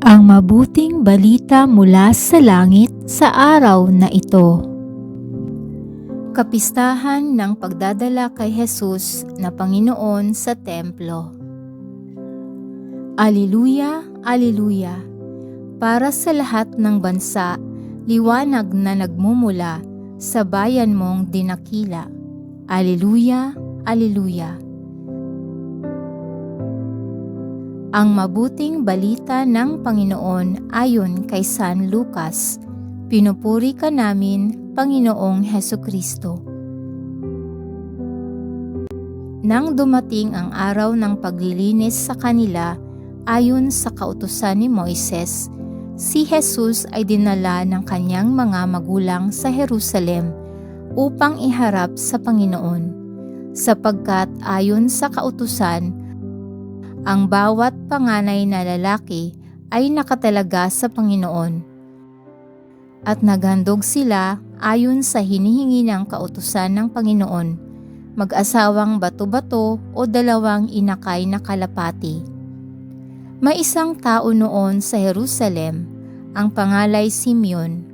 Ang mabuting balita mula sa langit sa araw na ito. Kapistahan ng pagdadala kay Jesus na Panginoon sa templo. Aliluya, Aliluya! Para sa lahat ng bansa, liwanag na nagmumula sa bayan mong dinakila. Aliluya, Aliluya! Ang mabuting balita ng Panginoon ayon kay San Lucas. Pinupuri ka namin, Panginoong Heso Kristo. Nang dumating ang araw ng paglilinis sa kanila, ayon sa kautusan ni Moises, si Jesus ay dinala ng kanyang mga magulang sa Jerusalem upang iharap sa Panginoon. Sapagkat ayon sa kautusan, ang bawat panganay na lalaki ay nakatalaga sa Panginoon. At naghandog sila ayon sa hinihingi ng kautusan ng Panginoon, mag-asawang bato-bato o dalawang inakay na kalapati. May isang tao noon sa Jerusalem, ang pangalay Simeon.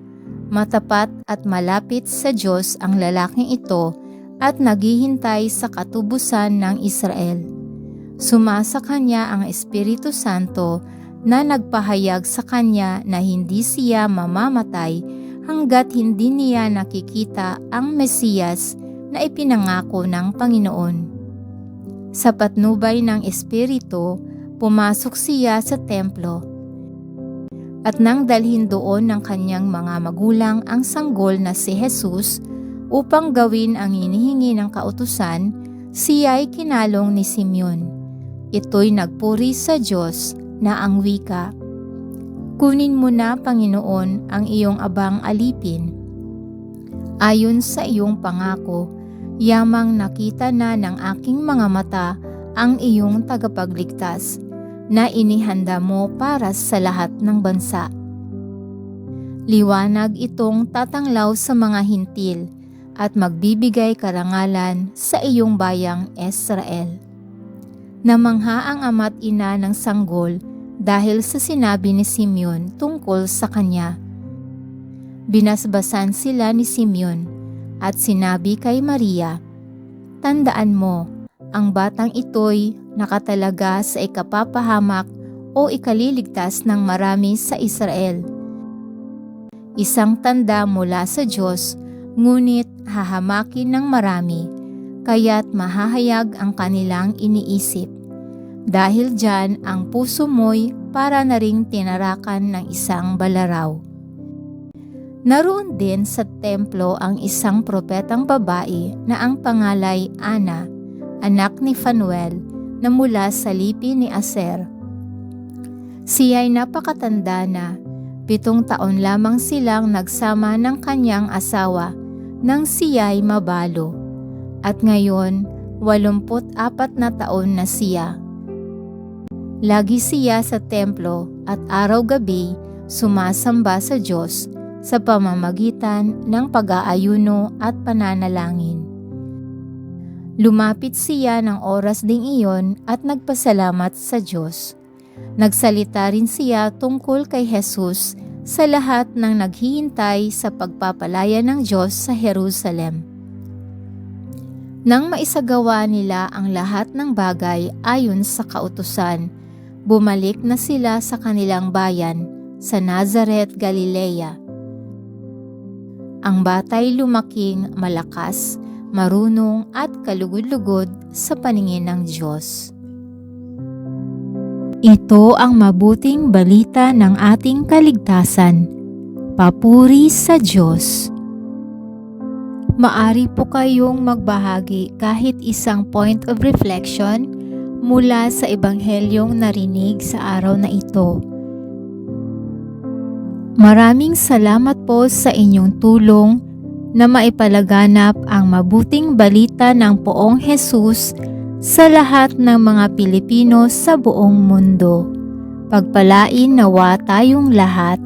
Matapat at malapit sa Diyos ang lalaking ito at naghihintay sa katubusan ng Israel sumasa kanya ang Espiritu Santo na nagpahayag sa kanya na hindi siya mamamatay hanggat hindi niya nakikita ang Mesiyas na ipinangako ng Panginoon. Sa patnubay ng Espiritu, pumasok siya sa templo. At nang dalhin doon ng kanyang mga magulang ang sanggol na si Jesus upang gawin ang hinihingi ng kautusan, siya ay kinalong ni Simeon Ito'y nagpuri sa Diyos na ang wika. Kunin mo na, Panginoon, ang iyong abang alipin. Ayon sa iyong pangako, yamang nakita na ng aking mga mata ang iyong tagapagligtas na inihanda mo para sa lahat ng bansa. Liwanag itong tatanglaw sa mga hintil at magbibigay karangalan sa iyong bayang Israel. Namangha ang ama't ina ng sanggol dahil sa sinabi ni Simeon tungkol sa kanya. Binasbasan sila ni Simeon at sinabi kay Maria, Tandaan mo, ang batang ito'y nakatalaga sa ikapapahamak o ikaliligtas ng marami sa Israel. Isang tanda mula sa Diyos, ngunit hahamakin ng marami, kaya't mahahayag ang kanilang iniisip. Dahil dyan, ang puso mo'y para na ring tinarakan ng isang balaraw. Naroon din sa templo ang isang propetang babae na ang pangalay Ana, anak ni Fanuel, na mula sa lipi ni Aser. Siya'y napakatanda na, pitong taon lamang silang nagsama ng kanyang asawa nang siya'y mabalo. At ngayon, walumput apat na taon na siya Lagi siya sa templo at araw-gabi sumasamba sa Diyos sa pamamagitan ng pag-aayuno at pananalangin. Lumapit siya ng oras ding iyon at nagpasalamat sa Diyos. Nagsalita rin siya tungkol kay Jesus sa lahat ng naghihintay sa pagpapalaya ng Diyos sa Jerusalem. Nang maisagawa nila ang lahat ng bagay ayon sa kautusan, bumalik na sila sa kanilang bayan sa Nazareth, Galilea. Ang batay lumaking malakas, marunong at kalugod-lugod sa paningin ng Diyos. Ito ang mabuting balita ng ating kaligtasan. Papuri sa Diyos. Maari po kayong magbahagi kahit isang point of reflection mula sa ebanghelyong narinig sa araw na ito. Maraming salamat po sa inyong tulong na maipalaganap ang mabuting balita ng poong Jesus sa lahat ng mga Pilipino sa buong mundo. Pagpalain nawa tayong lahat.